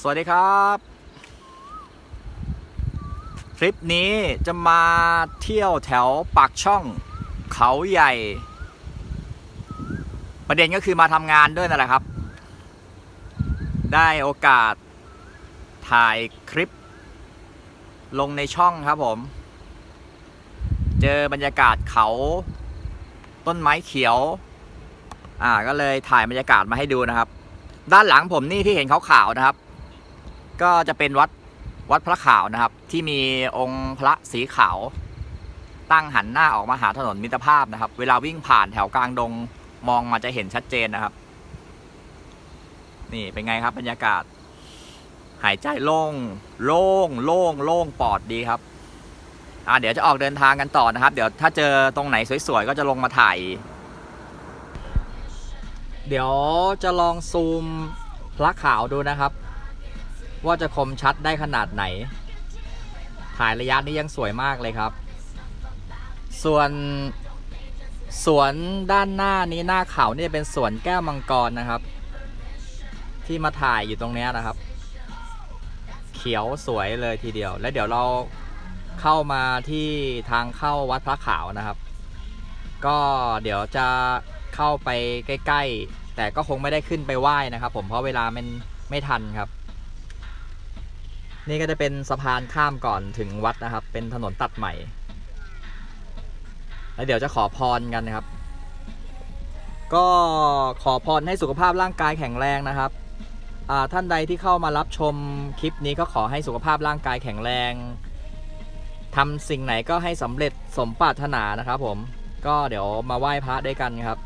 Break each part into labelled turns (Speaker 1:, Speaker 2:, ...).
Speaker 1: สวัสดีครับทริปนี้จะมาเที่ยวแถวปากช่องเขาใหญ่ ประเด็นก็คือมาทำงานด้วยนั่นแหละครับ ได้โอกาสถ่ายคลิป ลงในช่องครับผม เจอบรรยากาศเขา ต้นไม้เขียว อ่าก็เลยถ่ายบรรยากาศมาให้ดูนะครับด้านหลังผมนี่ที่เห็นขาวๆนะครับ ก็จะเป็นวัดวัดพระขาวนะครับ ที่มีองค์พระสีขาว ตั้งหันหน้าออกมาหาถนนมิตรภาพนะครับ เวลาวิ่งผ่านแถวกลางดงมองมาจะเห็นชัดเจนนะครับ นี่เป็นไงครับบรรยากาศ หายใจโล่งโล่งโล่งโล่งปลอดดีครับอ่าเดี๋ยวจะออกเดินทางกันต่อนะครับ เดี๋ยวถ้าเจอตรงไหนสวยๆก็จะลงมาถ่าย เดี๋ยวจะลองซูมพระขาวดูนะครับ ว่าจะคมชัดได้ขนาดไหน ถ่ายระยะนี้ยังสวยมากเลยครับ ส่วนสวนด้านหน้านี้หน้าเขานี่เป็นสวนแก้วมังกรนะครับ ที่มาถ่ายอยู่ตรงเนี้ยนะครับ เขียวสวยเลยทีเดียว แล้วเดี๋ยวเราเข้ามาที่ทางเข้าวัดพระขาวนะครับ ก็เดี๋ยวจะเข้าไปใกล้ ๆ แต่ก็คงไม่ได้ขึ้นไปไหว้นะครับ ผมเพราะเวลามันไม่ทันครับ นี่ก็จะเป็นสะพานข้ามก่อนถึงวัดนะครับ เป็นถนนตัดใหม่ แล้วเดี๋ยวจะขอพรกันนะครับ ก็ขอพรให้สุขภาพร่างกายแข็งแรงนะครับท่านใดที่เข้ามารับชมคลิปนี้ก็ขอให้สุขภาพร่างกายแข็งแรงทำสิ่งไหนก็ให้สำเร็จสมปรารถนานะครับ ผมก็เดี๋ยวมาไหว้พระด้วยกันครับ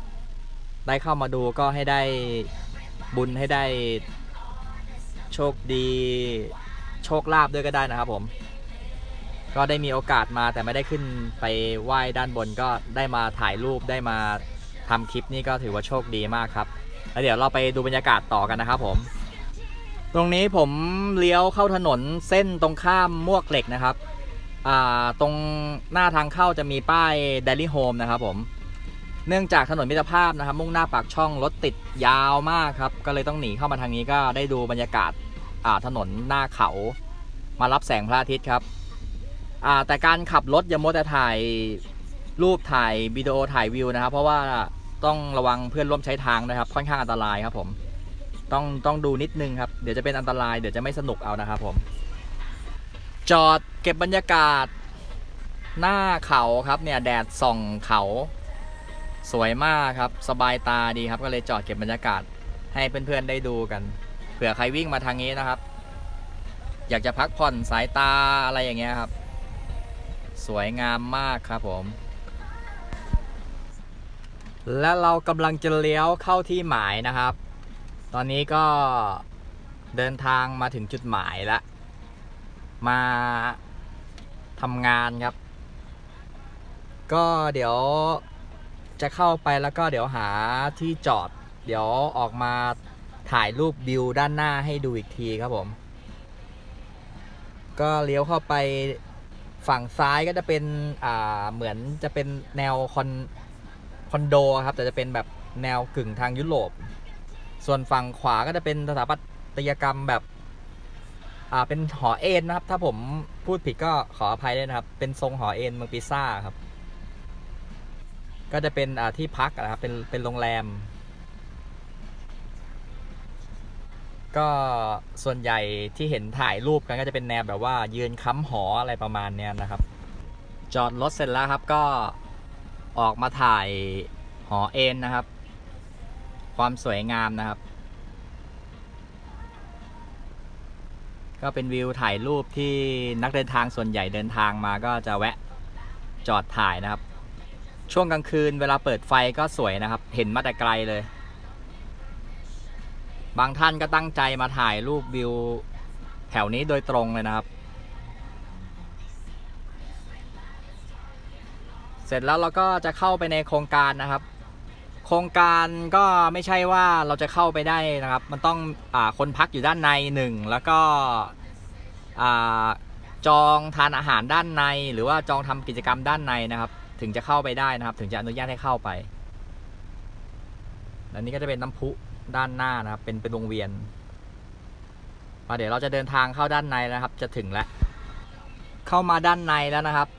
Speaker 1: ได้เข้ามาดูก็ให้ได้บุญให้ได้โชคดี โชคลาภด้วยก็ได้นะครับผม ก็ได้มีโอกาสมาแต่ไม่ได้ขึ้นไปไหว้ด้านบนก็ได้มาถ่ายรูปได้มาทำคลิปนี่ก็ถือว่าโชคดีมากครับ แล้วเดี๋ยวเราไปดูบรรยากาศต่อกันนะครับผม ตรงนี้ผมเลี้ยวเข้าถนนเส้นตรงข้ามมวกเหล็กนะครับตรงหน้าทางเข้าจะมีป้าย Daily Home นะครับผมเนื่องจากถนนมิตรภาพนะครับ มุ่งหน้าปากช่องรถติดยาวมากครับ ก็เลยต้องหนีเข้ามาทางนี้ก็ได้ดูบรรยากาศ ถนนหน้าเขา มารับแสงพระอาทิตย์ครับอ่าแต่การขับรถอย่ามัวแต่ถ่ายรูปถ่ายวิดีโอถ่ายวิวนะครับ เพราะว่าต้องระวังเพื่อนร่วมใช้ทางนะครับ ค่อนข้างอันตรายครับผมต้องต้องดูนิดนึงครับ เดี๋ยวจะเป็นอันตรายเดี๋ยวจะไม่สนุกเอานะครับผม จอดเก็บบรรยากาศหน้าเขาครับเนี่ยแดดส่องเขา สวยมากครับ สบายตาดีครับ ก็เลยจอดเก็บบรรยากาศให้เพื่อนๆได้ดูกัน ผื่อใครวิ่งมาทางนี้นะครับ อยากจะพักผ่อนสายตาอะไรอย่างเงี้ยครับ สวยงามมากครับผม และเรากำลังจะเลี้ยวเข้าที่หมายนะครับ ตอนนี้ก็เดินทางมาถึงจุดหมายแล้วมาทำงานครับ ก็เดี๋ยวจะเข้าไปแล้วก็เดี๋ยวหาที่จอด เดี๋ยวออกมา ถ่ายรูปวิวด้านหน้าให้ดูอีกทีครับผม ก็เลี้ยวเข้าไปฝั่งซ้ายก็จะเป็นอ่าเหมือนจะเป็นแนวคอนคอนโดครับ แต่จะเป็นแบบแนวกึ่งทางยุโรป ส่วนฝั่งขวาก็จะเป็นสถาปัตยกรรมแบบอ่าเป็นหอเอ็นนะครับ ถ้าผมพูดผิดก็ขออภัยด้วยนะครับ เป็นทรงหอเอ็นเมืองปิซ่าครับ ก็จะเป็นอ่าที่พักนะครับเป็นเป็นโรงแรม ก็ส่วนใหญ่ที่เห็นถ่ายรูปกันก็จะเป็นแนวแบบว่า ยืนค้ำหออะไรประมาณเนี้ยนะครับ จอดรถเสร็จแล้วครับก็ออกมาถ่ายหอเอ็นนะครับ ความสวยงามนะครับ ก็เป็นวิวถ่ายรูปที่นักเดินทางส่วนใหญ่เดินทางมาก็จะแวะจอดถ่ายนะครับ ช่วงกลางคืนเวลาเปิดไฟก็สวยนะครับ เห็นมาแต่ไกลเลย บางท่านก็ตั้งใจมาถ่ายรูปวิวแถวนี้โดยตรงเลยนะครับ เสร็จแล้วเราก็จะเข้าไปในโครงการนะครับ โครงการก็ไม่ใช่ว่าเราจะเข้าไปได้นะครับ มันต้องอคนพักอยู่ด้านในหนึ่งแล้วก็จองทานอาหารด้านใน หรือว่าจองทำกิจกรรมด้านในนะครับ ถึงจะเข้าไปได้นะครับ ถึงจะอนุญาตให้เข้าไปและนี่ก็จะเป็นน้ำพุ ด้านหน้านะครับ เป็นเป็นวงเวียนมาเดี๋ยวเราจะเดินทางเข้าด้านในแล้วนะครับ จะถึงแล้ว เข้ามาด้านในแล้วนะครับ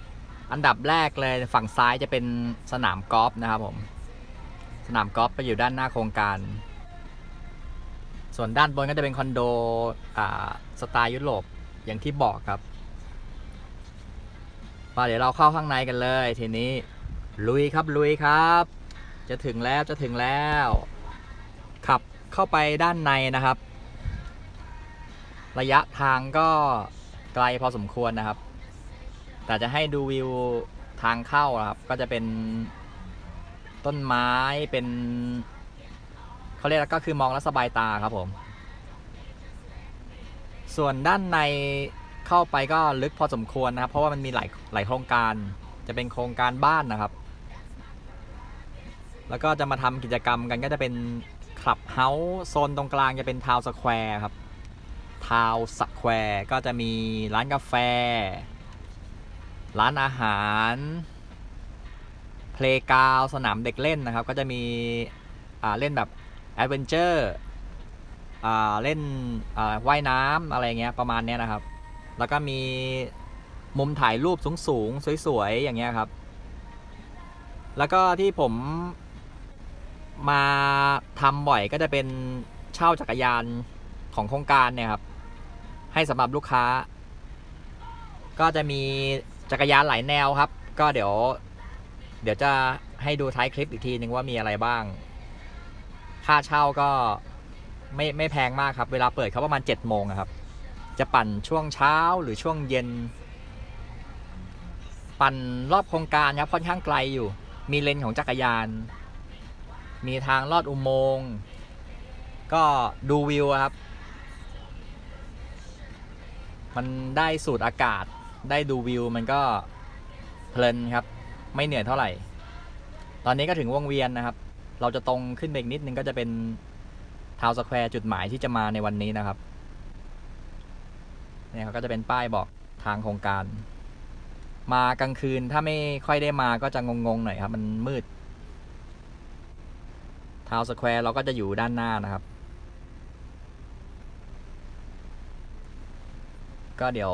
Speaker 1: อันดับแรกเลยฝั่งซ้ายจะเป็นสนามกอล์ฟนะครับผม สนามกอล์ฟไปอยู่ด้านหน้าโครงการ ส่วนด้านบนก็จะเป็นคอนโดอ่าสไตล์ยุโรปอย่างที่บอกครับมาเดี๋ยวเราเข้าข้างในกันเลย ทีนี้ลุยครับลุยครับ จะถึงแล้วจะถึงแล้ว เข้าไปด้านในนะครับ ระยะทางก็ไกลพอสมควรนะครับ แต่จะให้ดูวิวทางเข้าครับ ก็จะเป็นต้นไม้เป็นเขาเรียกก็คือมองแล้วสบายตาครับผม ส่วนด้านในเข้าไปก็ลึกพอสมควรนะครับ เพราะว่ามันมีหลายหลายโครงการจะเป็นโครงการบ้านนะครับ แล้วก็จะมาทำกิจกรรมกันก็จะเป็น คลับเฮาส์โซนตรงกลางจะเป็นทาวสแควร์ครับทาวสแควร์ก็จะมีร้านกาแฟ ร้านอาหาร เพลกาวสนามเด็กเล่นนะครับ ก็จะมีเล่นแบบแอดเวนเจอร์เล่นว่ายน้ำอะไรเงี้ยประมาณเนี้ยนะครับ แล้วก็มีมุมถ่ายรูปสูงๆ สวยๆ อย่างเงี้ยครับ แล้วก็ที่ผม มาทำบ่อยก็จะเป็นเช่าจักรยานของโครงการเนี่ยครับ ให้สำหรับลูกค้า ก็จะมีจักรยานหลายแนวครับ ก็เดี๋ยว เดี๋ยวจะให้ดูท้ายคลิปอีกทีนึงว่ามีอะไรบ้าง ค่าเช่าก็ไม่ไม่แพงมากครับ เวลาเปิดเขาประมาณ7จ็ดโมงครับ จะปั่นช่วงเช้าหรือช่วงเย็น ปั่นรอบโครงการครับค่อนข้างไกลอยู่ มีเลนของจักรยาน มีทางลอดอุโมงค์ก็ดูวิวครับ มันได้สูดอากาศได้ดูวิวมันก็เพลินครับ ไม่เหนื่อยเท่าไหร่ ตอนนี้ก็ถึงวงเวียนนะครับ เราจะตรงขึ้นไปอีกนิดนึงก็จะเป็นทาวสแควร์จุดหมายที่จะมาในวันนี้นะครับเนี่ยเขาก็จะเป็นป้ายบอกทางโครงการ มากลางคืนถ้าไม่ค่อยได้มาก็จะงงๆหน่อยครับ มันมืด ทาวสแควร์เราก็จะอยู่ด้านหน้านะครับ ก็เดี๋ยว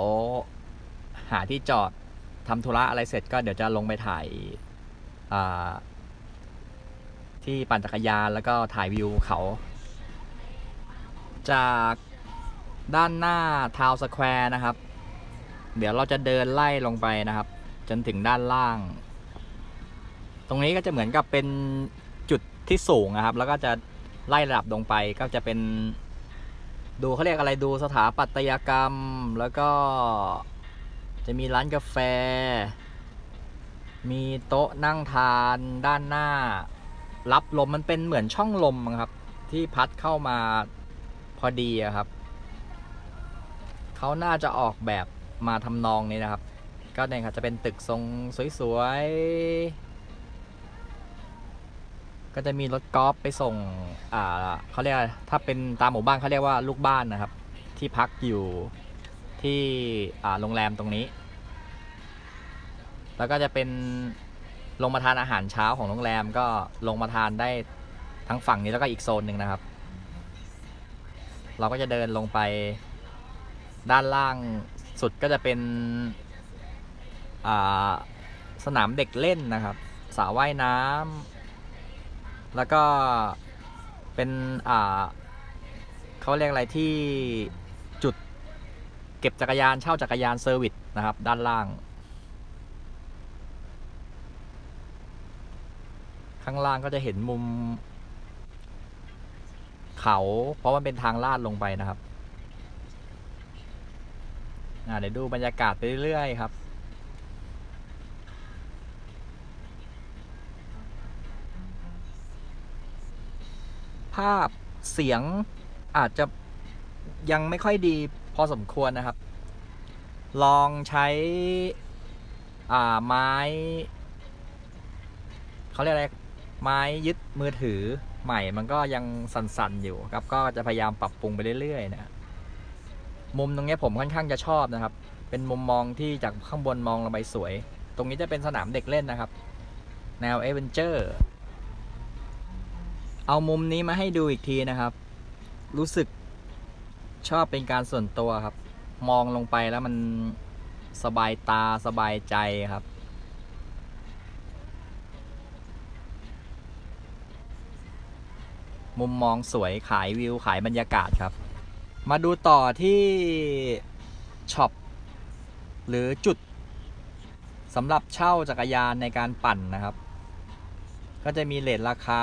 Speaker 1: หาที่จอดทำธุระอะไรเสร็จก็เดี๋ยวจะลงไปถ่ายที่ปั่นจักรยานแล้วก็ถ่ายวิวเขา จากด้านหน้าทาวสแควร์นะครับ เดี๋ยวเราจะเดินไล่ลงไปนะครับ จนถึงด้านล่าง ตรงนี้ก็จะเหมือนกับเป็น ที่สูงนะครับ แล้วก็จะไล่ระดับลงไปก็จะเป็น ดูเขาเรียกอะไรดูสถาปัตยกรรม แล้วก็จะมีร้านกาแฟ มีโต๊ะนั่งทานด้านหน้า รับลมมันเป็นเหมือนช่องลมอะครับ ที่พัดเข้ามาพอดีครับเขาน่าจะออกแบบมาทำนองนี้นะครับ ก็เนี่ยครับจะเป็นตึกทรงสวยๆ ก็จะมีรถกอล์ฟไปส่งอ่าเขาเรียกถ้าเป็นตามหมู่บ้านเขาเรียกว่าลูกบ้านนะครับ ที่พักอยู่ที่อ่าโรงแรมตรงนี้ แล้วก็จะเป็นลงมาทานอาหารเช้าของโรงแรมก็ลงมาทานได้ทั้งฝั่งนี้แล้วก็อีกโซนหนึ่งนะครับ เราก็จะเดินลงไปด้านล่างสุดก็จะเป็นสนามเด็กเล่นนะครับสระว่ายน้ำ แล้วก็เป็นอ่าเขาเรียกอะไรที่จุดเก็บจักรยานเช่าจักรยานเซอร์วิสนะครับ ด้านล่าง ข้างล่างก็จะเห็นมุม เขาเพราะมันเป็นทางลาดลงไปนะครับเดี๋ยวดูบรรยากาศไปเรื่อยๆครับ ภาพเสียงอาจจะยังไม่ค่อยดีพอสมควรนะครับ ลองใช้อ่าไม้เขาเรียกอะไรไม้ยึดมือถือใหม่มันก็ยังสั่นๆอยู่ครับ ก็จะพยายามปรับปรุงไปเรื่อยๆนะมุมตรงนี้ผมค่อนข้างจะชอบนะครับ เป็นมุมมองที่จากข้างบนมองลงไปสวย ตรงนี้จะเป็นสนามเด็กเล่นนะครับ แนวเอเวนเจอร์ เอามุมนี้มาให้ดูอีกทีนะครับ รู้สึกชอบเป็นการส่วนตัวครับ มองลงไปแล้วมันสบายตาสบายใจครับ มุมมองสวยขายวิวขายบรรยากาศครับ มาดูต่อที่ช็อปหรือจุดสำหรับเช่าจักรยานในการปั่นนะครับ ก็จะมีเลทราคา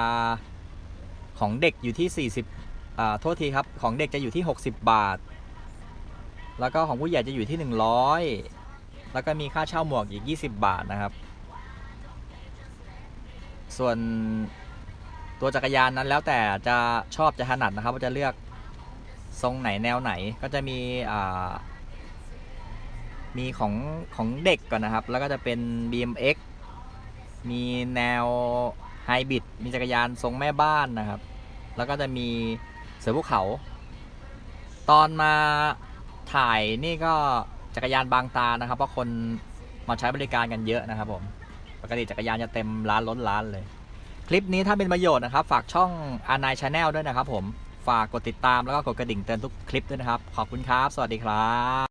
Speaker 1: ของเด็กอยู่ที่ 40อ่าโทษทีครับ ของเด็กจะอยู่ที่ 60 บาท แล้วก็ของผู้ใหญ่จะอยู่ที่ 100 แล้วก็มีค่าเช่าหมวกอีก 20 บาทนะครับ ส่วนตัวจักรยานนั้นแล้วแต่จะชอบจะถนัดนะครับว่าจะเลือกทรงไหนแนวไหนก็จะมีอ่ามีของของเด็กก่อนนะครับ แล้วก็จะเป็น BMX มีแนว ไฮบริดมีจักรยานทรงแม่บ้านนะครับ แล้วก็จะมีเสือภูเขา ตอนมาถ่ายนี่ก็จักรยานบางตานะครับ เพราะคนมาใช้บริการกันเยอะนะครับผม ปกติจักรยานจะเต็มร้านล้นร้านเลย คลิปนี้ถ้าเป็นประโยชน์นะครับ ฝากช่อง a n i Channel ด้วยนะครับผม ฝากกดติดตามแล้วก็กดกระดิ่งเตือนทุกคลิปด้วยนะครับ ขอบคุณครับ สวัสดีครับ